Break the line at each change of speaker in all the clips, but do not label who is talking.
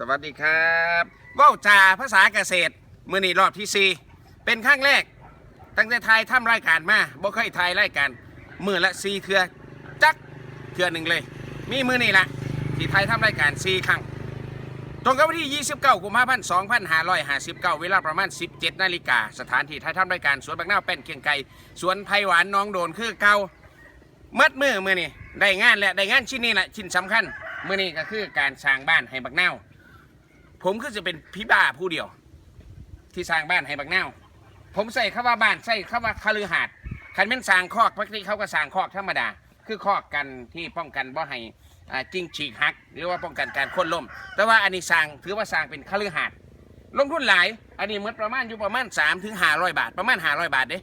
สวัสดีครับว้าวจาภาษาเกษตร มือนีรอบที่สี่เป็นครั้งแรก ตั้งแต่ไทยทำรายการมาบ่เคยไทยรายการมือละสี่เทือจักเทือหนึ่งเลย มีมือนี่ละที่ไทยทำรายการสี่ครั้ง ตรงกับวันที่ 29กุมภาพันธ์2559 เวลาประมาณ 17 นาฬิกาสถานที่ไทยทำรายการสวนบักนาวเป็นเคียงไก่สวนไผ่หวานน้องโดนคือเก่าเมื่อมือมือนี่ได้งานและได้งานชิ้นนี้แหละชิ้นสำคัญมือนี่ก็คือการสร้างบ้านให้บักนาว ผมคือจะเป็นพี่บ้าผู้เดียว ที่สร้างบ้านให้บักนาวผมใส่คำว่าบ้านใส่คำว่าคฤหาสน์คันเป็นสร้างคอกปกติเขาก็สร้างคอกธรรมดา คือคอกกันที่ป้องกันบ่ให้อ่าจิ้งฉีกหัก หรือว่าป้องกันการโค้นล้มแต่ว่าอันนี้สร้างถือว่าสร้างเป็นคฤหาสน์ลงทุนหลาย อันนี้หมดประมาณอยู่ประมาณ3ถึง500 บาท ประมาณ 500 บาทเด้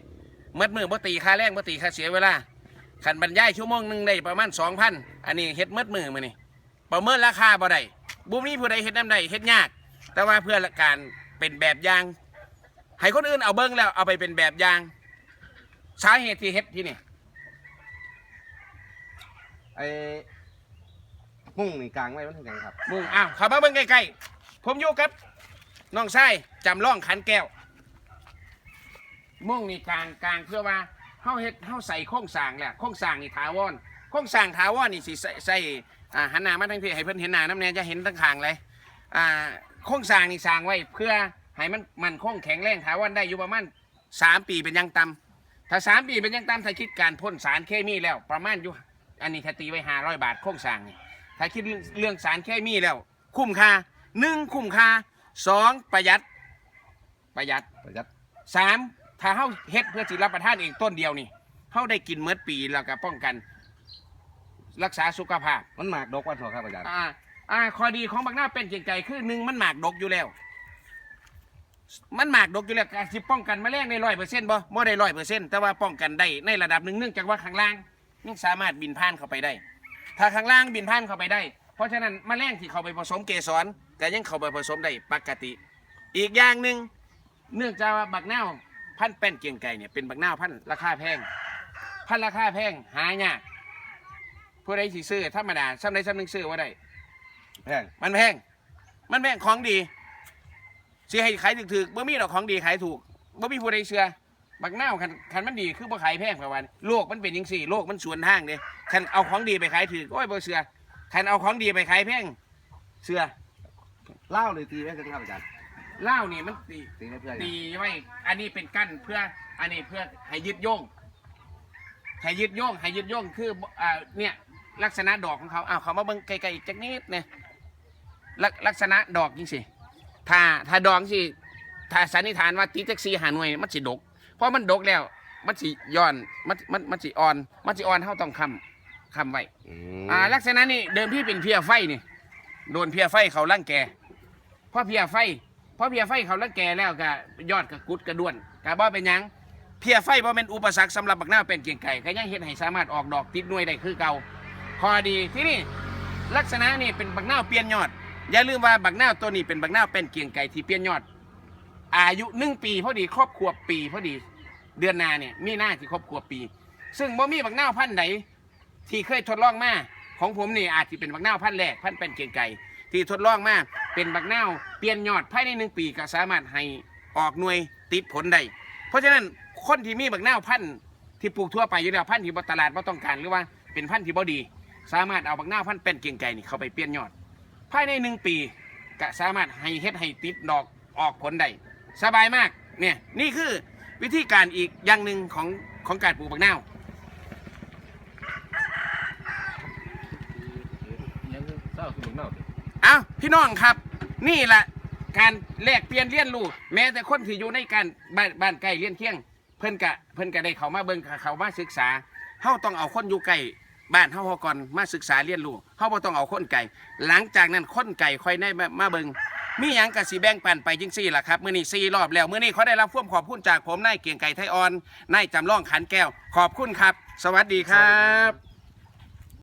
หมดมือบ่ตีค่าแรงบ่ตีค่าเสียเวลาคันบรรยายชั่วโมงหนึ่งได้ประมาณ2,000อันนี้เฮ็ดหมดมือมื้อนี่ประเมินราคาบ่ได้ บ่มีผู้ใดเฮ็ดนำได้เฮ็ดยาก แต่ว่าเพื่อการเป็นแบบอย่างให้คนอื่นเอาเบิ้งแล้วเอาไปเป็นแบบอย่างสาเหตุที่เฮ็ดที่นี่
ไอ้มุ่งนี่กลางไว้มันถึงกันครับ
มึงอ้าวเขับมาเบิ้งใกล้ๆผมอยู่กับน้องชายจำล่องขันแก้ว มุ่งนี่กลางกลางเพื่อว่าเฮาเฮ็ดเฮาใส่โครงสร้างแหละโครงสร้างนี่ถาวรโครงสร้างถาวรนี่สิใส่ใส่ อ่าหันหน้ามาทางพี่ให้เพิ่นเห็นหน้าน้ำแน่จะเห็นทั้งข้างเลยอ่าโครงสร้างนี่สร้างไว้เพื่อให้มันมันคงแข็งแรงถาวรได้อยู่ประมาณสามปีเป็นอยังต่ำถ้าสามปีเป็นอยังต่ำถ้าคิดการพ่นสารเคมีแล้ว ประมาณอยู่อันนี้ถ้าตีไว้ห้าร้อยบาทโครงสร้างนี่ถ้าคิดเรื่องเรื่องสารเคมีแล้ว คุ้มค่าหนึ่งคุ้มค่าสองประหยัดประหยัด
ประหยัด
สามถ้าเฮาเฮ็ดเพื่อสิรับประทานเองต้นเดียวนี่เฮาได้กินเมื่อปีแล้วก็ป้องกัน รักษาสุขภาพ
มันหมากดกวันเถอะครับอาจารย์
อ่าอ่าข้อดีของบักหน้าเป็นเก่งใจคือหนึ่งมันหมากดกอยู่แล้ว มันหมากดกอยู่แล้วการสิป้องกันแมลงได้ร้อยเปอร์เซ็นต์บ่บ่ได้ร้อยเปอร์เซ็นต์แต่ว่าป้องกันได้ในระดับหนึ่งเนื่องจากว่าข้างล่างยังสามารถบินผ่านเข้าไปได้ ถ้าข้างล่างบินผ่านเข้าไปได้ เพราะฉะนั้นแมลงที่เข้าไปผสมเกสรก็ยังเข้าไปผสมได้ปกติ อีกอย่างหนึ่งเนื่องจากว่าบักนาพันธุ์เป็นเกียงไก่เนี่ยเป็นบักนาพันราคาแพง พันราคาแพงหายาก ผู้ใดสิซื้อธรรมดาซ้ำใดซ้ำหนึ่งซื้อว่าได้
แพง
มันแพง มันแพงของดีสิให้ขายถูกๆบ่มีดอกของดีขายถูกบ่มีผู้ใดเชื่อบักนาวคันคันมันดีคือบ่ขายแพงกว่าวันโลกมันเป็นจังซี่โลกมันสวนทางเด้คันเอาของดีไปขายถูกโอ้ยบ่เชื่อคันเอาของดีไปขายแพงเชื่อ
เล่าเลยตีไว้กันครับอาจารย์
เหล้านี่มันตี
ตีไว้เพื่ออะไร
ตีไว้อันนี้เป็นกั้นเพื่ออันนี้เพื่อให้ยึดโยงให้ยึดโยงให้ยึดโยงคืออ่าเนี่ย ลักษณะดอกของเขาอ้าวเขามาเบิ่งไกลๆอีกจักนิดเนี่ยลักลักษณะดอกจริงสิถ้าถ้าดอกสิถ้าสันนิษฐานว่าตีแท็กซี่หาหน่วยมันสิดก เพราะมันดกแล้ว มันสิย้อนมันมันมันสิอ่อน มันสิอ่อนเท่าต้องคำคำไว้
อืม
อ่าลักษณะนี้เดิมที่เป็นเพียไฟนี่โดนเพียไฟเขาลั่งแกเพราะเพียไฟเพราะเพียไฟเขาลั่งแกแล้วก็ยอดก็กุดกระด้วนกะบ่เป็นหยังเพียไฟบ่เป็นอุปสรรคสำหรับบักหน้าวเป็นเกียงไก่ก็ยังเฮ็ดให้สามารถออกดอกติดหน่วยได้คือเก่า ข้อดีที่นี่ลักษณะนี่เป็นบักหน้าวเปลี่ยนยอด อย่าลืมว่าบักหน้าวตัวนี้เป็นบักหน้าวเป็นเกียงไก่ที่เปลี่ยนยอด อายุหนึ่งปีพอดีครอบครัวปีพอดี เดือนหนาเนี่ยมีหน้าที่ครอบครัวปี ซึ่งบ่มีบักหน้าวพันธุ์ไหนที่เคยทดลองมาของผมนี่อาจจะเป็นบักนาวพันธุ์แรกพันธุ์เป็นเกียงไก่ที่ทดลองมาเป็นบักนาวเปลี่ยนยอดภายในหนึ่งปีก็สามารถให้ออกหน่วยติดผลได้เพราะฉะนั้นคนที่มีบักนาวพันธุ์ที่ปลูกทั่วไปอยู่แล้วพันธุ์ที่บ่ตลาดบ่ต้องการหรือว่าเป็นพันธุ์ที่บ่ดี สามารถเอาบักหน้าพันธุ์เป็นเกียงไก่นี่เข้าไปเปลี่ยนยอด ภายในหนึ่งปีก็สามารถให้เฮ็ดให้ติดดอกออกผลได้สบายมากเนี่ยนี่คือวิธีการอีกอย่างหนึ่งของของการปลูกบักนาว
ยังเศร้าคือหมกเน่า
อ้าวพี่น้องครับ นี่แหละการแลกเปลี่ยนเรียนรู้แม้แต่คนที่อยู่ในการบ้านบ้านใกล้เรียนเคียง เพิ่นกะเพิ่นกะได้เขามาเบิ่งเขามาศึกษาเฮาต้องเอาคนอยู่ใกล้ บ้านเฮาเฮาก่อนมาศึกษาเรียนรู้เฮาบ่ต้องเอาคนไก่ หลังจากนั้นคนไก่ค่อยได้มามาเบิงมีหยังกะสิแบ่งปันไปจังซี่ล่ะครับมื้อนี้4รอบแล้วมื้อนี้เขาได้รับความขอบคุณจากผมนายเกียงไก่ไทยอ่อนนายจำลองขันแก้ว ขอบคุณครับ สวัสดีครับ